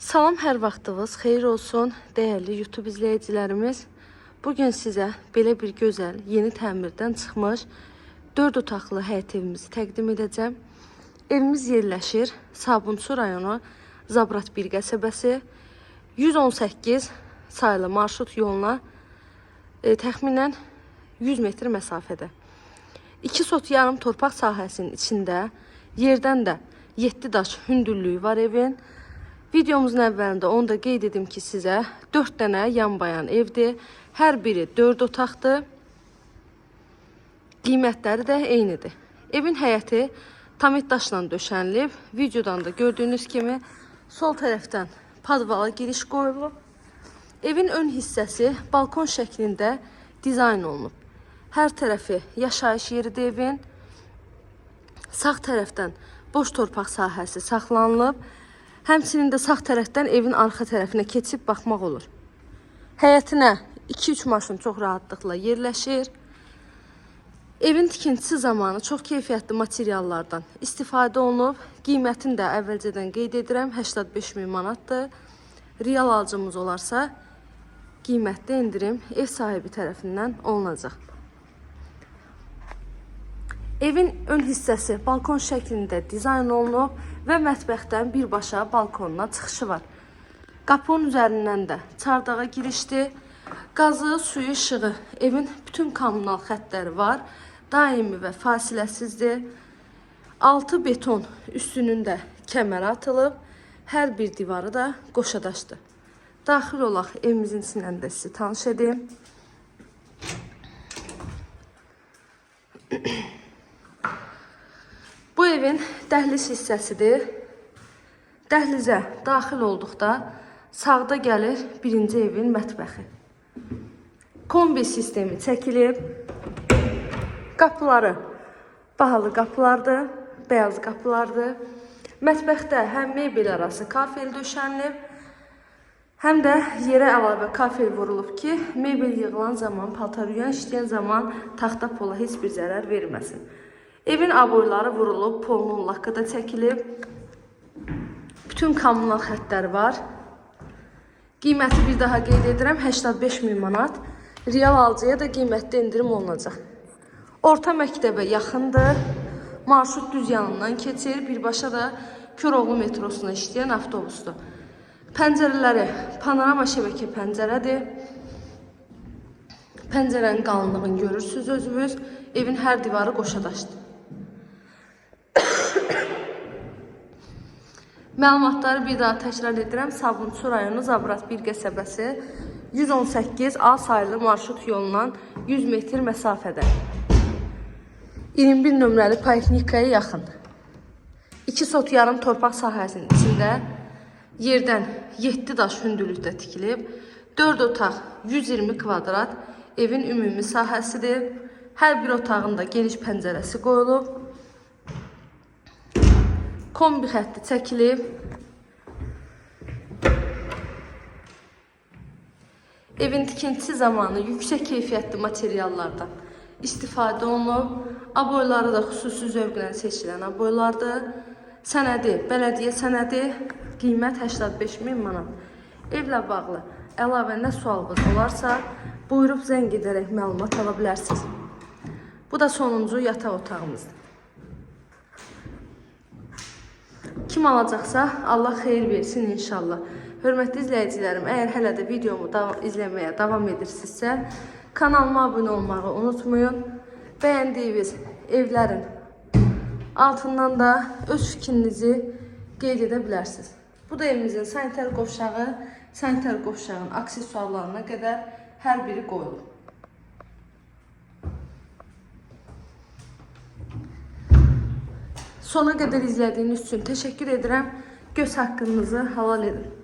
Salam, hər vaxtınız xeyir olsun, dəyərli YouTube izləyicilərimiz. Bu gün sizə belə bir gözəl, yeni təmirdən çıxmış 4 otaqlı həyət evimizi təqdim edəcəm. Evimiz yerləşir Sabunçu rayonu Zabrat 1 qəsəbəsi 118 saylı marşrut yoluna e, təxminən 100 metr məsafədə. 2 sot yarım torpaq sahəsinin içində yerdən də 7 daş hündürlüyü var evin. Videomuzun əvvəlində onu da qeyd edim ki, sizə 4 dənə yan bayan evdir. Hər biri 4 otaqdır. Qiymətləri də eynidir. Evin həyəti tamit daşla döşənilib. Videodan da gördüyünüz kimi sol tərəfdən padvala giriş qoyulub. Evin ön hissəsi balkon şəklində dizayn olunub. Hər tərəfi yaşayış yeridir evin. Sağ tərəfdən boş torpaq sahəsi saxlanılıb. Həmçinin də sağ tərəfdən evin arxa tərəfinə keçib baxmaq olur. Həyətinə 2-3 maşın çox rahatlıqla yerləşir. Evin tikintisi zamanı çox keyfiyyətli materiallardan istifadə olunub. Qiymətini də əvvəlcədən qeyd edirəm, 85 min manatdır. Real alıcımız olarsa qiymətdə endirim ev sahibi tərəfindən olunacaq. Evin ön hissəsi balkon şəklində dizayn olunub və mətbəxdən birbaşa balkonuna çıxışı var. Qapının üzərindən də çardağa girişdir. Qazı, suyu, işığı, evin bütün kommunal xəttləri var. Daimi və fasiləsizdir. Altı beton üstünün də kəmərə atılıb. Hər bir divarı da qoşadaşdır. Daxil olaq evimizin içindən də sizi tanış edim. Evin dəhliz hissəsidir. Dəhlizə daxil olduqda sağda gəlir birinci evin mətbəxi. Kombi sistemi çəkilib. Qapıları bahalı qapılardır, bəyaz qapılardır. Mətbəxdə həm mebel arası kafel döşənilib, həm də yerə əlavə kafel vurulub ki, mebel yığılan zaman, paltar yüyən işləyən zaman taxta pola heç bir zərər verməsin. Evin aboyları vurulub, polunun lakı da çəkilib. Bütün kommunal xəttləri var. Qiyməti bir daha qeyd edirəm, 85 min manat. Real alıcıya da qiymətdə endirim olunacaq. Orta məktəbə yaxındır. Marşrut düz yanından keçir. Birbaşa da Köroğlu metrosuna işləyən avtobusdur. Pəncərələri panorama şəbəkə pəncərədir. Pəncərənin qalınlığını görürsüz özünüz. Evin hər divarı qoşadaşdır. Məlumatları bir daha təkrar edirəm. Sabunçu rayonu Zabrat 1 qəsəbəsi 118 A saylı marşrut yolundan 100 metr məsafədə. 21 nömrəli poliklinikaya yaxın. 2 sot yarım torpaq sahəsinin içində yerdən 7 daş hündürlükdə tikilib. 4 otaq 120 kvadrat evin ümumi sahəsidir. Hər bir otağında geniş pəncərəsi qoyulub. Kombi xətti çəkilib. Evin tikintisi zamanı yüksək keyfiyyətli materiallardan istifadə olunub. Aboyları da xüsusi zövqlə seçilən aboylardır. Sənədi, bələdiyyə sənədi, qiymət 85 min manat. Evlə bağlı əlavə nə sualınız olarsa, buyurub zəng edərək məlumat ala bilərsiniz. Bu da sonuncu yataq otağımızdır. Kim alacaqsa Allah xeyir versin inşallah. Hörmətli izləyicilərim, əgər hələ də videomu davam, izləməyə davam edirsinizsə, kanalıma abunə olmağı unutmayın. Bəyəndiyiniz evlərin altından da öz fikrinizi qeyd edə bilərsiniz. Bu da evimizin sanitar qovşağı, sanitar qovşağın aksesuarlarına qədər hər biri qoyulub. Sona qədər izlədiyiniz üçün təşəkkür edirəm. Göz haqqınızı halal edin.